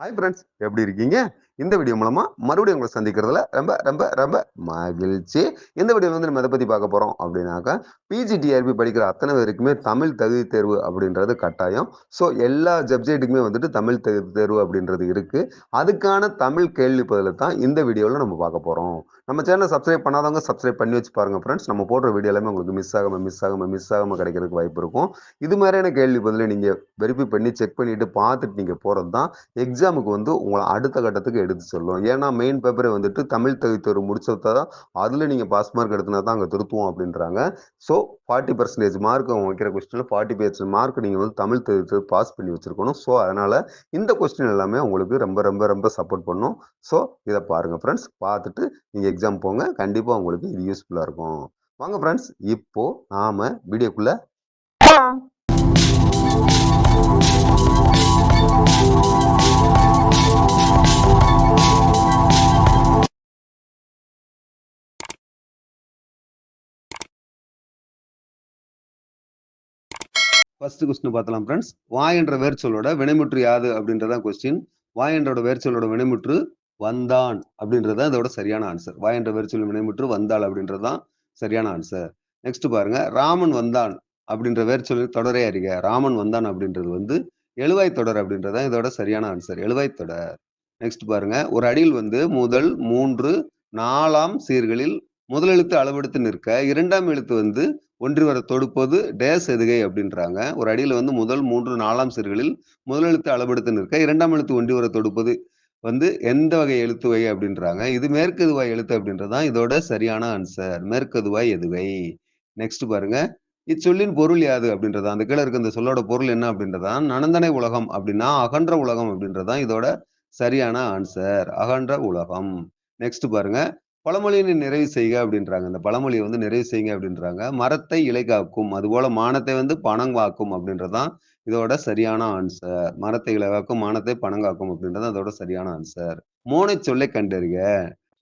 Hi friends எப்படி இருக்கீங்க? இந்த வீடியோ மூலமா மறுபடியும் உங்களை சந்திக்கிறதுல ரொம்ப ரொம்ப ரொம்ப மகிழ்ச்சி. இந்த வீடியோ வந்து நம்ம எதை பத்தி பார்க்க போறோம் அப்படின்னாக்கா பிஜிடிஆர்பி படிக்கிற அத்தனை பேருக்குமே தமிழ் தகுதி தேர்வு அப்படின்றது கட்டாயம். ஸோ எல்லா சப்ஜெக்ட்டுக்குமே வந்துட்டு தமிழ் தகுதி தேர்வு அப்படின்றது இருக்கு. அதுக்கான தமிழ் கேள்வி பதில தான் இந்த வீடியோவில் நம்ம பார்க்க போறோம். நம்ம சேனலை சப்ஸ்கிரைப் பண்ணாதவங்க சப்ஸ்கிரைப் பண்ணி வச்சு பாருங்க ஃப்ரெண்ட்ஸ் நம்ம போடுற வீடியோ எல்லாமே உங்களுக்கு மிஸ் ஆகாம மிஸ் ஆகாம மிஸ் ஆகாம கிடைக்கிறதுக்கு வாய்ப்பு இருக்கும். இது மாதிரியான கேள்வி பதில நீங்க வெரிஃபை பண்ணி செக் பண்ணிட்டு பார்த்துட்டு நீங்க போறது தான் எக்ஸாமுக்கு வந்து உங்களை அடுத்த கட்டத்துக்கு எடுத்து சொல்லும். ஏன்னா மெயின் பேப்பரை வந்துட்டு தமிழ் தகுதித்தேர்வு முடிச்சதா தான் அதில் நீங்கள் பாஸ் மார்க் எடுத்தினா தான் அங்கே திருத்துவோம் அப்படின்றாங்க. ஸோ ஃபார்ட்டி பர்சன்டேஜ் மார்க் அவங்க வைக்கிற கொஸ்டினில் ஃபார்ட்டி பர்சன்ட் மார்க் நீங்கள் வந்து தமிழ் தகுதித்தேர்வு பாஸ் பண்ணி வச்சிருக்கணும். ஸோ அதனால் இந்த கொஸ்டின் எல்லாமே உங்களுக்கு ரொம்ப ரொம்ப ரொம்ப சப்போர்ட் பண்ணும். ஸோ இதை பாருங்கள் ஃப்ரெண்ட்ஸ் பார்த்துட்டு நீங்கள் எக்ஸாம் போங்க. கண்டிப்பாக உங்களுக்கு இது யூஸ்ஃபுல்லாக இருக்கும். வாங்க ஃப்ரெண்ட்ஸ் இப்போ நாம வீடியோக்குள்ள ஃபர்ஸ்ட் கொஸ்டின் பார்த்தலாம் ஃப்ரெண்ட்ஸ் வாய் என்ற வேர்ச்சொல்லோட வினைமுற்று யாது அப்படின்றதான் கொஸ்டின் வாய் என்றோட வேர்ச்சொல்லோட வினைமுற்று வந்தான் அப்படின்றது இதோட சரியான ஆன்சர் வாய் என்ற வேர்ச்சொல் வினைமுற்று வந்தாள் அப்படின்றது தான் சரியான ஆன்சர் நெக்ஸ்ட் பாருங்க. ராமன் வந்தான் அப்படின்ற வேர்ச்சொல் தொடரே அறிக. ராமன் வந்தான் அப்படின்றது வந்து எழுவாய் தொடர் அப்படின்றது தான் இதோட சரியான ஆன்சர் எழுவாய் தொடர். நெக்ஸ்ட் பாருங்க. ஒரு அடியில் வந்து முதல் மூன்று நாலாம் சீர்களில் முதல் எழுத்து அளவெடுத்து நிற்க இரண்டாம் எழுத்து வந்து ஒன்றி வர தொடுப்பது டேஸ் எதுகை அப்படின்றாங்க. ஒரு அடியில் வந்து முதல் மூன்று நாலாம் சிறுகளில் முதல் எழுத்து அளவெடுத்து நிற்க இரண்டாம் எழுத்து ஒன்றி வர தொடுப்பது வந்து எந்த வகை எழுத்து வகை அப்படின்றாங்க. இது மேற்கெதுவாய் எழுத்து அப்படின்றது தான் இதோட சரியான ஆன்சர் மேற்கதுவாய் எதுவை நெக்ஸ்ட் பாருங்க. இச்சொல்லின் பொருள் யாது அப்படின்றதா அந்த கீழே இருக்க இந்த சொல்லோட பொருள் என்ன அப்படின்றதான் நனந்தனை உலகம் அப்படின்னா அகன்ற உலகம் அப்படின்றதான் இதோட சரியான ஆன்சர் அகன்ற உலகம். நெக்ஸ்ட் பாருங்க. பழமொழியினை நிறைவு செய்க அப்படின்றாங்க. இந்த பழமொழியை வந்து நிறைவு செய்யுங்க அப்படின்றாங்க. மரத்தை இலை காக்கும் அதுபோல மானத்தை வந்து பணம் காக்கும் அப்படின்றதான் இதோட சரியான ஆன்சர் மரத்தை இலை காக்கும் மானத்தை பணம் காக்கும் அப்படின்றது அதோட சரியான ஆன்சர் மோனை சொல்லை கண்டறிக.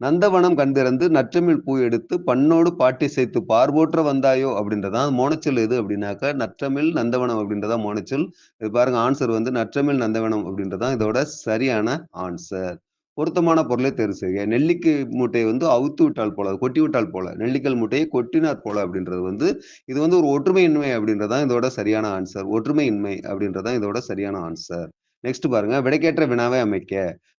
நந்தவனம் கண்டிறந்து நற்றமிழ் பூ எடுத்து பண்ணோடு பாட்டி சேர்த்து பார்வோற்ற வந்தாயோ அப்படின்றதான் மோனச்சொல் எது அப்படின்னாக்கா நற்றமிழ் நந்தவனம் அப்படின்றதான் மோனச்சொல் இது பாருங்க ஆன்சர் வந்து நற்றமிழ் நந்தவனம் அப்படின்றதான் இதோட சரியான ஆன்சர் பொருத்தமான பொருளை தேர்வு செய்ய நெல்லிக்கு மூட்டையை வந்து அவுத்து விட்டால் போல கொட்டி விட்டால் போல நெல்லிக்கல் மூட்டையை கொட்டினார் போல அப்படின்றது வந்து இது வந்து ஒரு ஒற்றுமையின்மை அப்படின்றதான் இதோட சரியான ஆன்சர் ஒற்றுமையின்மை அப்படின்றதான் இதோட சரியான ஆன்சர் நெக்ஸ்ட் பாருங்க. விடைக்கேற்ற வினாவை அமைக்க.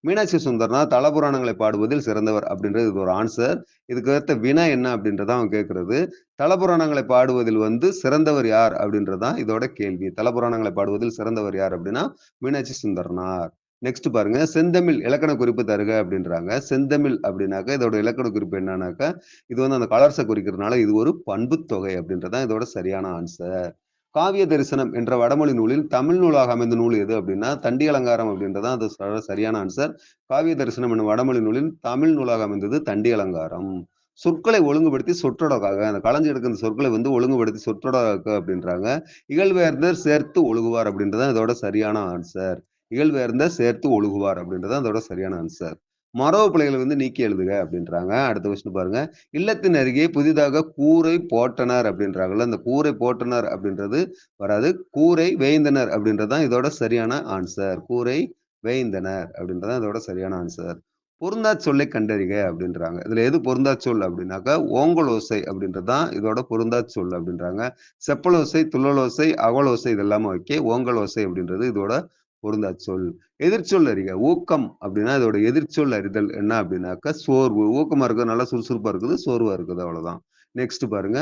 மீனாட்சி சுந்தர்னா தலபுராணங்களை பாடுவதில் சிறந்தவர் அப்படின்றது இது ஒரு ஆன்சர் இதுக்கு ஏற்ற வினா என்ன அப்படின்றத அவன் கேட்கறது தலபுராணங்களை பாடுவதில் வந்து சிறந்தவர் யார் அப்படின்றதான் இதோட கேள்வி. தலபுராணங்களை பாடுவதில் சிறந்தவர் யார் அப்படின்னா மீனாட்சி சுந்தரனார். நெக்ஸ்ட் பாருங்க. செந்தமிழ் இலக்கண குறிப்பு தருக அப்படின்றாங்க. செந்தமிழ் அப்படின்னாக்கா இதோட இலக்கண குறிப்பு என்னன்னாக்கா இது வந்து அந்த கலர்ஸை குறிக்கிறதுனால இது ஒரு பண்பு தொகை அப்படின்றதான் இதோட சரியான ஆன்சர் காவிய தரிசனம் என்ற வடமொழி நூலில் தமிழ் நூலாக அமைந்த நூல் எது அப்படின்னா தண்டி அலங்காரம் அப்படின்றதான் அது சரியான ஆன்சர் காவிய தரிசனம் என்னும் வடமொழி நூலில் தமிழ் நூலாக அமைந்தது தண்டி அலங்காரம் சொற்களை ஒழுங்குபடுத்தி சொற்றொடக்காக அந்த களைஞ்சு எடுக்கிற சொற்களை வந்து ஒழுங்குபடுத்தி சொற்றொடராக அப்படின்றாங்க. இகழ்வேர்ந்தர் சேர்த்து ஒழுகுவார் அப்படின்றதான் இதோட சரியான ஆன்சர் இகழ்வேர்ந்த சேர்த்து ஒழுகுவார் அப்படின்றது அதோட சரியான ஆன்சர் மரபு பிள்ளைகளை வந்து நீக்கி எழுதுக அப்படின்றாங்க. அடுத்த கொஸ்டின் பாருங்க. இல்லத்தின் அருகே புதிதாக கூரை போட்டனர் அப்படின்றாங்கல்ல. அந்த கூரை போட்டனர் அப்படின்றது வராது. கூரை வேய்ந்தனர் அப்படின்றதான் இதோட சரியான ஆன்சர் கூரை வேய்ந்தனர் அப்படின்றதான் இதோட சரியான ஆன்சர் பொருந்தா சொல்லை கண்டறிக அப்படின்றாங்க. இதுல எது பொருந்தா சொல் அப்படின்னாக்கா ஓங்கலோசை அப்படின்றதான் இதோட பொருந்தா சொல் அப்படின்றாங்க. செப்பலோசை துள்ளலோசை அவலோசை இதெல்லாமே வைக்க ஓங்கலோசை அப்படின்றது இதோட பொருந்தா சொல் எதிர்ச்சொல் அறிக. ஊக்கம் அப்படின்னா இதோட எதிர்ச்சொல் அறிதல் என்ன அப்படின்னாக்கா சோர்வு. ஊக்கமா இருக்குது நல்லா சுறுசுறுப்பா இருக்குது சோர்வா இருக்குது அவ்வளவுதான். நெக்ஸ்ட் பாருங்க.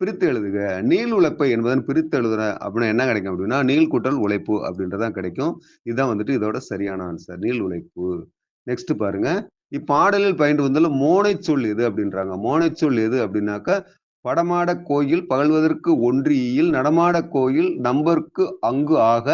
பிரித்து எழுதுக. நீள் உழைப்பை என்பதன் பிரித்து எழுதுற அப்படின்னா என்ன கிடைக்கும் அப்படின்னா நீள் கூட்டல் உழைப்பு அப்படின்றதான் கிடைக்கும். இதுதான் வந்துட்டு இதோட சரியான ஆன்சர் நீள் உழைப்பு. நெக்ஸ்ட் பாருங்க. இப்பாடலில் பயின்று வந்தாலும் மோனை சொல் எது அப்படின்றாங்க. மோனை சொல் எது அப்படின்னாக்கா படமாட கோயில் பகழ்வதற்கு ஒன்றியில் நடமாட கோயில் நம்பருக்கு அங்கு ஆக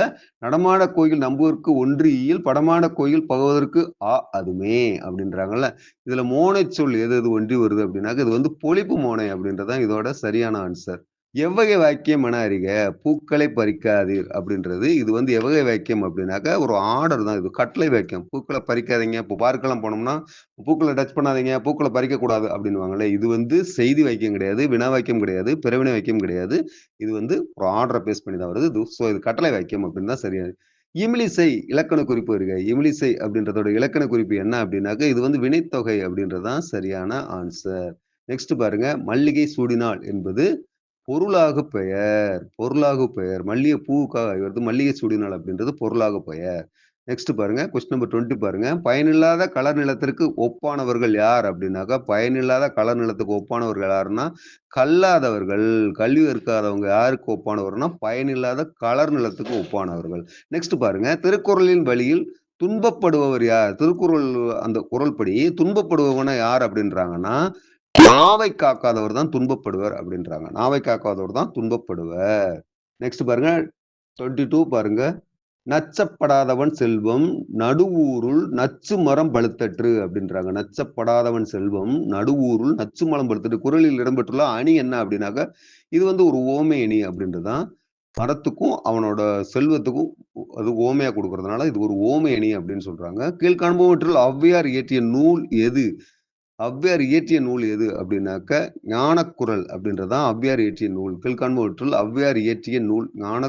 நடமாட கோயில் நம்புவதற்கு ஒன்றியில் படமாட கோயில் பகவதற்கு ஆ அதுமே அப்படின்றாங்கல்ல. இதுல மோனை சொல் எது எது ஒன்றி வருது அப்படின்னாக்க இது வந்து பொழிப்பு மோனை அப்படின்றதான் இதோட சரியான ஆன்சர் எவ்வகை வாக்கியம் என அறிக பூக்களை பறிக்காதீர் அப்படின்றது. இது வந்து எவ்வகை வாக்கியம் அப்படின்னாக்கா ஒரு ஆர்டர் தான் இது கட்டளை வாக்கியம். பூக்களை பறிக்காதீங்க இப்போ பார்க்கெல்லாம் போனோம்னா பூக்களை டச் பண்ணாதீங்க பூக்களை பறிக்கக்கூடாது அப்படின்வாங்களே இது வந்து செய்தி வாக்கியம் கிடையாது வினா வாக்கியம் கிடையாது பிறவினை வாக்கியம் கிடையாது. இது வந்து ஒரு ஆர்டரை பேஸ் பண்ணி தான் வருது. ஸோ இது கட்டளை வாக்கியம் அப்படின்னு தான் சரியாது இமிலிசை இலக்கண குறிப்பு வருக. இமிலிசை அப்படின்றதோட இலக்கண குறிப்பு என்ன அப்படின்னாக்க இது வந்து வினைத்தொகை அப்படின்றதான் சரியான ஆன்சர் நெக்ஸ்ட் பாருங்க மல்லிகை சூடினாள் என்பது பொருளாக பெயர் பொருளாக பெயர் மல்லிகை பூவுக்காக வருது மல்லிகை சுடிநாள் அப்படின்றது பொருளாக பெயர். நெக்ஸ்ட் பாருங்க கொஸ்டின் நம்பர் டுவெண்ட்டி பாருங்க. பயனில்லாத கலர் நிலத்திற்கு ஒப்பானவர்கள் யார் அப்படின்னாக்கா பயனில்லாத கலர் நிலத்துக்கு ஒப்பானவர்கள் யாருன்னா கல்லாதவர்கள் கல்வி இருக்காதவங்க யாருக்கு ஒப்பானவர்னா பயனில்லாத கலர் நிலத்துக்கு ஒப்பானவர்கள். நெக்ஸ்ட் பாருங்க திருக்குறளின் வழியில் துன்பப்படுபவர் யார்? திருக்குறள் அந்த குரல் படி துன்பப்படுபவன யார் அப்படின்றாங்கன்னா நாவை காக்காதவர் தான் துன்பப்படுவர் அப்படின்றாங்க. நாவை காக்காதவர் தான் துன்பப்படுவர். நெக்ஸ்ட் பாருங்க. டுவெண்ட்டி டூ பாருங்க. நச்சப்படாதவன் செல்வம் நடுவூருள் நச்சு மரம் பழுத்தற்று அப்படின்றாங்க. நச்சப்படாதவன் செல்வம் நடுவூருள் நச்சு மரம் பழுத்தற்று. குரலில் இடம்பெற்றுள்ள அணி என்ன அப்படின்னாக்க இது வந்து ஒரு ஓமை அணி அப்படின்றதுதான். மரத்துக்கும் அவனோட செல்வத்துக்கும் அது ஓமையா கொடுக்கறதுனால இது ஒரு ஓமை அணி அப்படின்னு சொல்றாங்க. கீழ்காண்பவற்றில் ஔவையார் இயற்றிய நூல் எது? அவ்வியார் இயற்றிய நூல் எது அப்படின்னாக்க ஞானக்குரல் அப்படின்றதான் அவ்வியார் இயற்றிய நூல். கீழ்காண்பவற்றில் அவ்வியார் இயற்றிய நூல் ஞான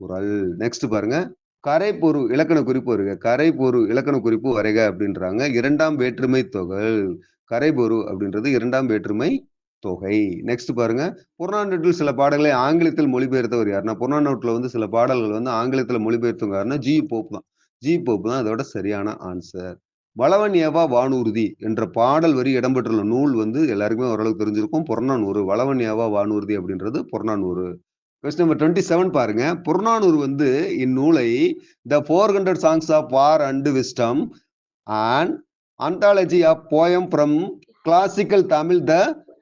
குரல் நெக்ஸ்ட் பாருங்க. கரைப்பொரு இலக்கண குறிப்பு வருக. கரைப்பொரு இலக்கண குறிப்பு வரைக அப்படின்றாங்க. இரண்டாம் வேற்றுமை தொகை. கரைபொரு அப்படின்றது இரண்டாம் வேற்றுமை தொகை. நெக்ஸ்ட் பாருங்க. புறநானூற்றில் சில பாடல்களை ஆங்கிலத்தில் மொழிபெயர்த்தவர் யாருன்னா புறநானூற்றில் வந்து சில பாடல்கள் வந்து ஆங்கிலத்தில் மொழிபெயர்த்தவங்க யாருன்னா ஜி போப் தான். ஜி போப் தான் அதோட சரியான ஆன்சர் வளவன் ஏவா வானூர்தி என்ற பாடல் வரி இடம்பெற்றுள்ள நூல் வந்து எல்லாருக்குமே ஓரளவுக்கு தெரிஞ்சிருக்கும். புறநானூறு வளவன் ஏவா வானூர்தி அப்படின்றது Purananuru. Question number twenty seven பாருங்க. புறநானூறு வந்து இந்நூலை the four hundred songs of war and wisdom and anthology of poem from classical Tamil the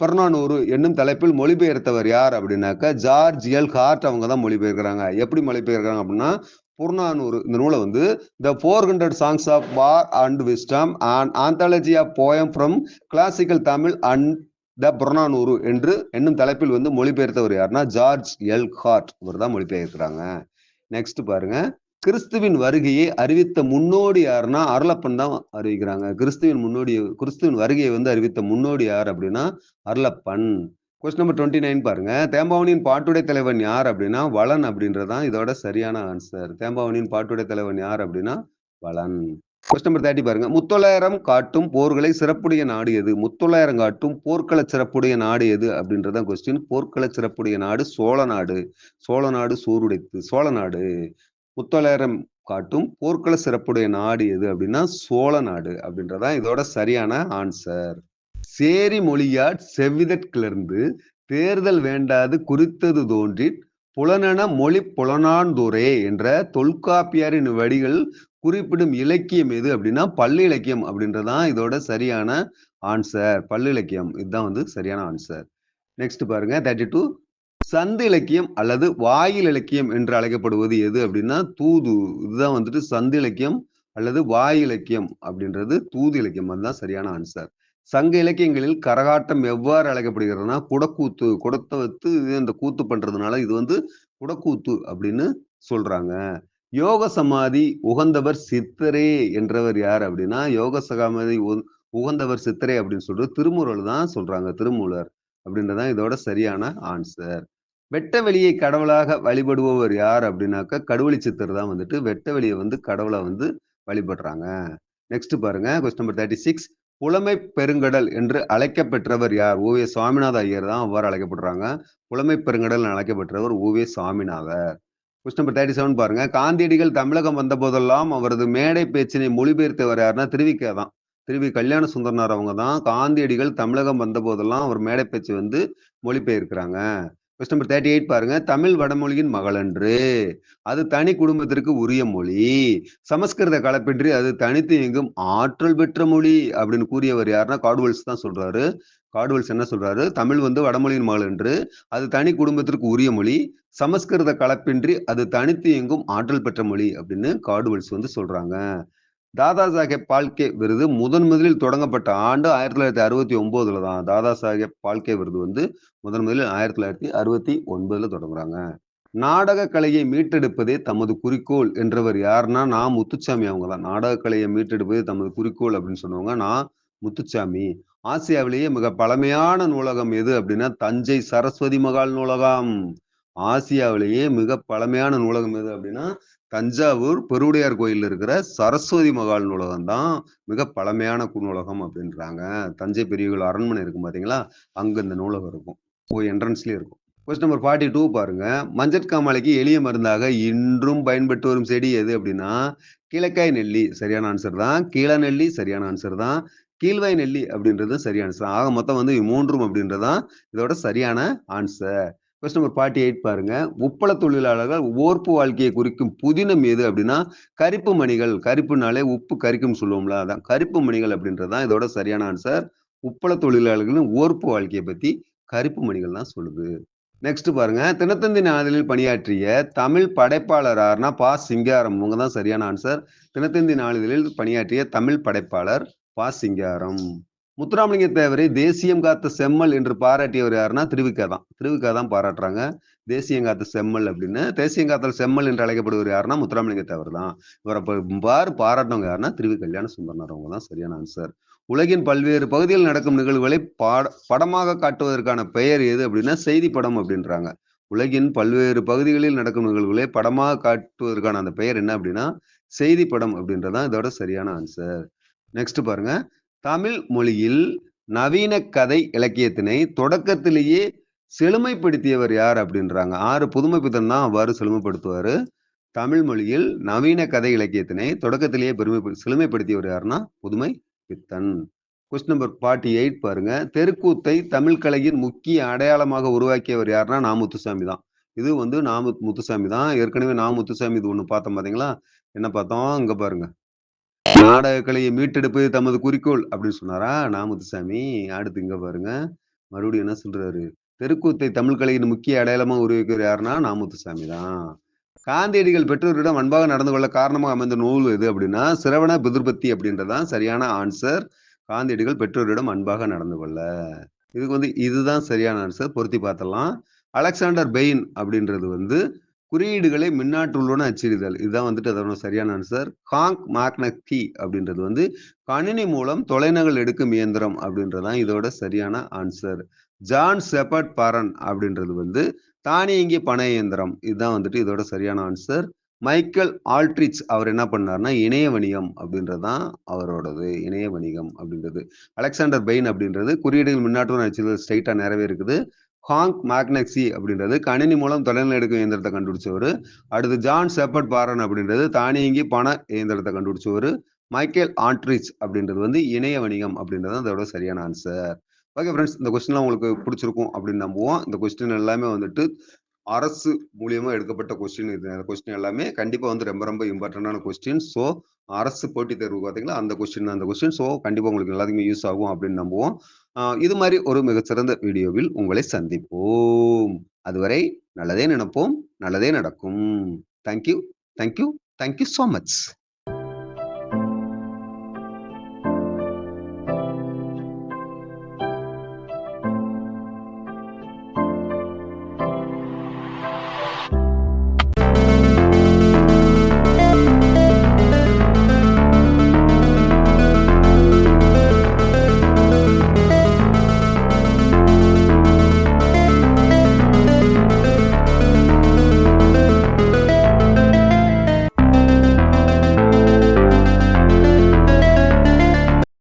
Purananuru என்னும் தலைப்பில் மொழிபெயர்த்தவர் யார் அப்படின்னாக்கா ஜார்ஜ் எல் ஹார்ட் அவங்க தான் மொழிபெயர்க்கிறாங்க. எப்படி மொழிபெயர்க்கிறாங்க அப்படின்னா புறநானூறு இந்த நூலை வந்து the four hundred songs of war and wisdom and anthology of poem from classical Tamil and the Purananuru என்று என்னும் தலைப்பில் வந்து மொழிபெயர்த்தவர் யாருன்னா ஜார்ஜ் எல் ஹார்ட் இவர் தான் மொழிபெயர்க்கிறாங்க. நெக்ஸ்ட் பாருங்க. கிறிஸ்துவின் வருகையை அறிவித்த முன்னோடி யாருன்னா அருளப்பன் தான் அறிவிக்கிறாங்க. கிறிஸ்துவின் முன்னோடி கிறிஸ்துவின் வருகையை வந்து அறிவித்த முன்னோடி யார் அப்படின்னா Arulappan. Question number twenty nine பாருங்க. தேம்பாவனியின் பாட்டுடை தலைவன் யார் அப்படின்னா வளன் அப்படின்றதான் இதோட சரியான ஆன்சர் தேம்பாவனியின் பாட்டுடை தலைவன் யார் அப்படின்னா வளன். கொஸ்டின் நம்பர் தேர்ட்டி பாருங்க. முத்தொள்ளாயிரம் காட்டும் போர்களை சிறப்புடைய நாடு எது? முத்தொள்ளாயிரம் காட்டும் போர்க்கள சிறப்புடைய நாடு எது? அப்படின்றதான் கொஸ்டின் போர்க்கள சிறப்புடைய நாடு சோழ நாடு. சோழ நாடு சூருடைத்து சோழ நாடு. முத்தொள்ளாயிரம் காட்டும் போர்க்கள சிறப்புடைய நாடு எது அப்படின்னா சோழ நாடு அப்படின்றதான் இதோட சரியான ஆன்சர் சேரி மொழியாட் செவ்விதற்கிளர்ந்து தேர்தல் வேண்டாது குறித்தது தோன்றி புலனென மொழி புலனாந்தூரே என்ற தொல்காப்பியாரின் வடிகள் குறிப்பிடும் இலக்கியம் எது அப்படின்னா பள்ளி இலக்கியம் அப்படின்றதான் இதோட சரியான ஆன்சர் பள்ளி இலக்கியம். இதுதான் வந்து சரியான ஆன்சர் நெக்ஸ்ட் பாருங்க. தேர்ட்டி டூ சந்து இலக்கியம் அல்லது வாயில் இலக்கியம் என்று அழைக்கப்படுவது எது அப்படின்னா தூது. இதுதான் வந்துட்டு சந்து இலக்கியம் அல்லது வாய் இலக்கியம் அப்படின்றது தூது இலக்கியம். அதுதான் சரியான ஆன்சர் சங்க இலக்கியங்களில் கரகாட்டம் எவ்வாறு அழைக்கப்படுகிறதுனா குடக்கூத்து குடத்தை வைத்து இந்த கூத்து பண்றதுனால இது வந்து குடக்கூத்து அப்படின்னு சொல்றாங்க. யோக சமாதி உகந்தவர் சித்தரே என்றவர் யார் அப்படின்னா யோக சமாதி உகந்தவர் சித்தரே அப்படின்னு சொல்றது திருமூரல் தான் சொல்றாங்க திருமூலர் அப்படின்றதான் இதோட சரியான ஆன்சர். வெட்ட வெளியை கடவுளாக வழிபடுபவர் யார் அப்படின்னாக்க கடுவழி சித்தர் தான் வந்துட்டு வெட்ட வெளியை வந்து கடவுளை வந்து வழிபடுறாங்க. நெக்ஸ்ட் பாருங்க கொஸ்டின் நம்பர் தேர்ட்டி சிக்ஸ் புலமை பெருங்கடல் என்று அழைக்கப்பெற்றவர் யார்? ஓவே சுவாமிநாத ஐயர் தான் அவ்வாறு அழைக்கப்படுறாங்க. புலமை பெருங்கடல் அழைக்கப்பெற்றவர் ஓவே Swaminathar. Question number thirty seven பாருங்க. காந்தியடிகள் தமிழகம் வந்த போதெல்லாம் அவரது மேடை பேச்சினை மொழிபெயர்த்தவர் யாருன்னா திருவிக்கா தான். திருவி கல்யாண சுந்தரனார் அவங்க தான் காந்தியடிகள் தமிழகம் வந்த போதெல்லாம் அவர் மேடை பேச்சு வந்து மொழிபெயர்க்கிறாங்க. கொஸ்டின் நம்பர் தேர்ட்டி எயிட் பாருங்க. தமிழ் வடமொழியின் மகளன்று. அது தனி குடும்பத்திற்கு உரிய மொழி. சமஸ்கிருத கலப்பின்றி அது தனித்து எங்கும் ஆற்றல் பெற்ற மொழி அப்படின்னு கூறியவர் யாருன்னா காடுவல்ஸ் தான் சொல்றாரு. காடுவல்ஸ் என்ன சொல்றாரு? தமிழ் வந்து வடமொழியின் மகள் என்று அது தனி குடும்பத்திற்கு உரிய மொழி. சமஸ்கிருத கலப்பின்றி அது தனித்து எங்கும் ஆற்றல் பெற்ற மொழி அப்படின்னு காடுவல்ஸ் வந்து சொல்றாங்க. தாதா சாஹேப் பால்கே விருது முதன் முதலில் தொடங்கப்பட்ட ஆண்டு ஆயிரத்தி தொள்ளாயிரத்தி அறுபத்தி ஒன்பதுல தான் தாதா சாஹேப் பால்கே விருது வந்து முதன் முதலில் ஆயிரத்தி தொள்ளாயிரத்தி அறுபத்தி ஒன்பதுல தொடங்குறாங்க. நாடக கலையை மீட்டெடுப்பதே தமது குறிக்கோள் என்றவர் யாருன்னா நான் முத்துச்சாமி அவங்க தான். நாடக கலையை மீட்டெடுப்பதே தமது குறிக்கோள் அப்படின்னு சொன்னவங்க நான் முத்துச்சாமி. ஆசியாவிலேயே மிக பழமையான நூலகம் எது அப்படின்னா தஞ்சை சரஸ்வதி மகால் நூலகம். ஆசியாவிலேயே மிக பழமையான நூலகம் எது அப்படின்னா தஞ்சாவூர் பெருவுடையார் கோயில் இருக்கிற சரஸ்வதி மகால் நூலகம் தான் மிக பழமையான நூலகம் அப்படின்றாங்க. தஞ்சை பெரிய அரண்மனை இருக்கும் பார்த்தீங்களா அங்கே இந்த நூலகம் இருக்கும். போய் என்ட்ரன்ஸ்லேயே இருக்கும். கொஸ்டின் நம்பர் ஃபார்ட்டி டூ பாருங்க மஞ்சட்காமாலைக்கு எளிய மருந்தாக இன்றும் பயன்பட்டு வரும் செடி எது அப்படின்னா கிழக்காய் நெல்லி. சரியான ஆன்சர் தான். கீழ நெல்லி சரியான ஆன்சர் தான். கீழ்வாய் நெல்லி அப்படின்றது சரியான ஆன்சர் ஆக மொத்தம் வந்து மூன்றும் அப்படின்றதான் இதோட சரியான answer question number forty eight பாருங்க. உப்பள தொழிலாளர்கள் ஓர்ப்பு வாழ்க்கையை குறிக்கும் புதினம் எது அப்படின்னா கரிப்பு மணிகள். கருப்புனாலே உப்பு கரிக்கும் சொல்லுவோம்ல அதான் கருப்பு மணிகள் அப்படின்றது தான் இதோட சரியான ஆன்சர் உப்பள தொழிலாளர்களின் ஓர்ப்பு வாழ்க்கையை பத்தி கரிப்பு மணிகள் தான் சொல்லுது. நெக்ஸ்ட் பாருங்க. தினத்தந்தி நாளிதழில் பணியாற்றிய தமிழ் படைப்பாளர் யாருன்னா பா. சிங்காரம். இவங்க தான் சரியான ஆன்சர் தினத்தந்தி நாளிதழில் பணியாற்றிய தமிழ் படைப்பாளர் பா. சிங்காரம். முத்துராமலிங்க தேவரை தேசியம் காத்த செம்மல் என்று பாராட்டியவர் யாருன்னா திருவிக்கா தான். திருவிக்கா தான் பாராட்டுறாங்க. தேசியம் காத்த செம்மல் அப்படின்னு. தேசியம் காத்தல் செம்மல் என்று அழைக்கப்படுவர் யாருன்னா முத்துராமலிங்க தேவர் தான். இவரை பார் பாராட்டினவங்க யாருன்னா திருவி கல்யாண சுந்தரனார். அவங்க தான் சரியான ஆன்சர் உலகின் பல்வேறு பகுதியில் நடக்கும் நிகழ்வுகளை பாட படமாக காட்டுவதற்கான பெயர் எது அப்படின்னா செய்தி படம் அப்படின்றாங்க. உலகின் பல்வேறு பகுதிகளில் நடக்கும் நிகழ்வுகளை படமாக காட்டுவதற்கான அந்த பெயர் என்ன அப்படின்னா செய்தி படம் அப்படின்றதான் இதோட சரியான ஆன்சர் நெக்ஸ்ட் பாருங்க. தமிழ் மொழியில் நவீன கதை இலக்கியத்தினை தொடக்கத்திலேயே செழுமைப்படுத்தியவர் யார் அப்படின்றாங்க. ஆறு புதுமை பித்தன் தான் அவ்வாறு செழுமைப்படுத்துவார். தமிழ் மொழியில் நவீன கதை இலக்கியத்தினை தொடக்கத்திலேயே பெருமை செழுமைப்படுத்தியவர் யாருன்னா Pudhumaipithan question number forty eight பாருங்க. தெருக்கூத்தை தமிழ் கலையின் முக்கிய அடையாளமாக உருவாக்கியவர் யாருன்னா நாமுத்துசாமி தான். இது வந்து நாமு முத்துசாமி தான். ஏற்கனவே நாமுத்துசாமி இது ஒன்று பார்த்தோம் பார்த்தீங்களா என்ன பார்த்தோம்? இங்கே பாருங்க. நாடக கலையை மீட்டெடுப்பது தமது குறிக்கோள் அப்படின்னு சொன்னாரா? நா அடுத்து இங்க பாருங்க. மறுபடியும் என்ன சொல்றாரு? தெருக்கூத்தை தமிழ் கலையின் முக்கிய அடையாளமா உருவாக்கியவர் யாருன்னா நாமுத்துசாமி தான். காந்தியடிகள் பெற்றோரிடம் அன்பாக நடந்து கொள்ள காரணமாக அமைந்த நூல் எது அப்படின்னா சிரவண பிதுர்பத்தி அப்படின்றதான் சரியான ஆன்சர். காந்தியடிகள் பெற்றோரிடம் அன்பாக நடந்து கொள்ள. இதுக்கு வந்து இதுதான் சரியான ஆன்சர். பொருத்தி பார்த்தலாம் அலெக்சாண்டர் பெயின் அப்படின்றது வந்து குறியீடுகளை மின்னாற்றுள்ளன அச்சிடுதல். இதுதான் வந்துட்டு அதோட சரியான ஆன்சர் ஹாங் மேக்னக்கி அப்படின்றது வந்து கணினி மூலம் தொலைநகல் எடுக்கும் இயந்திரம் அப்படின்றதான் இதோட சரியான ஆன்சர் ஜான் செப்பர்ட் பரன் அப்படின்றது வந்து தானியங்கி பண இயந்திரம். இதுதான் வந்துட்டு இதோட சரியான ஆன்சர் மைக்கேல் ஆல்ட்ரிச் அவர் என்ன பண்ணார்னா இணைய வணிகம் அப்படின்றது தான் அவரோடது. இணைய வணிகம் அப்படின்றது. அலெக்சாண்டர் பெயின் அப்படின்றது குறியீடுகள் மின்னாற்று அச்சுதல் ஸ்ட்ரைட்டா நிறைவே இருக்குது. ஹாங் மேக்னக்சி e அப்படின்றது கணினி மூலம் தொலைநிலை எடுக்கும் இயந்திரத்தை கண்டுபிடிச்சவர். அடுத்து ஜான் செப்பர்ட் பாரன் அப்படின்றது தானியங்கி பண இயந்திரத்தை கண்டுபிடிச்சவர். மைக்கேல் ஆண்ட்ரிச் அப்படின்றது வந்து இணைய வணிகம் அப்படின்றது அதோட சரியான ஆன்சர் ஓகே ஃப்ரெண்ட்ஸ் இந்த கொஸ்டின்லாம் உங்களுக்கு பிடிச்சிருக்கும் அப்படின்னு நம்புவோம். இந்த கொஸ்டின் எல்லாமே வந்துட்டு அரசு மூலியமாக எடுக்கப்பட்ட கொஸ்டின் இது. கொஸ்டின் எல்லாமே கண்டிப்பாக வந்து ரொம்ப ரொம்ப இம்பார்ட்டண்டான கொஸ்டின் ஸோ அரசு போட்டித் தேர்வு பார்த்தீங்களா? அந்த கொஸ்டின் அந்த கொஸ்டின் ஸோ கண்டிப்பாக உங்களுக்கு எல்லாத்துக்குமே யூஸ் ஆகும் அப்படின்னு நம்புவோம். இது மாதிரி ஒரு மிகச்சிறந்த வீடியோவில் உங்களை சந்திப்போம். அதுவரை நல்லதே நினைப்போம் நல்லதே நடக்கும். Thank you thank you thank you so much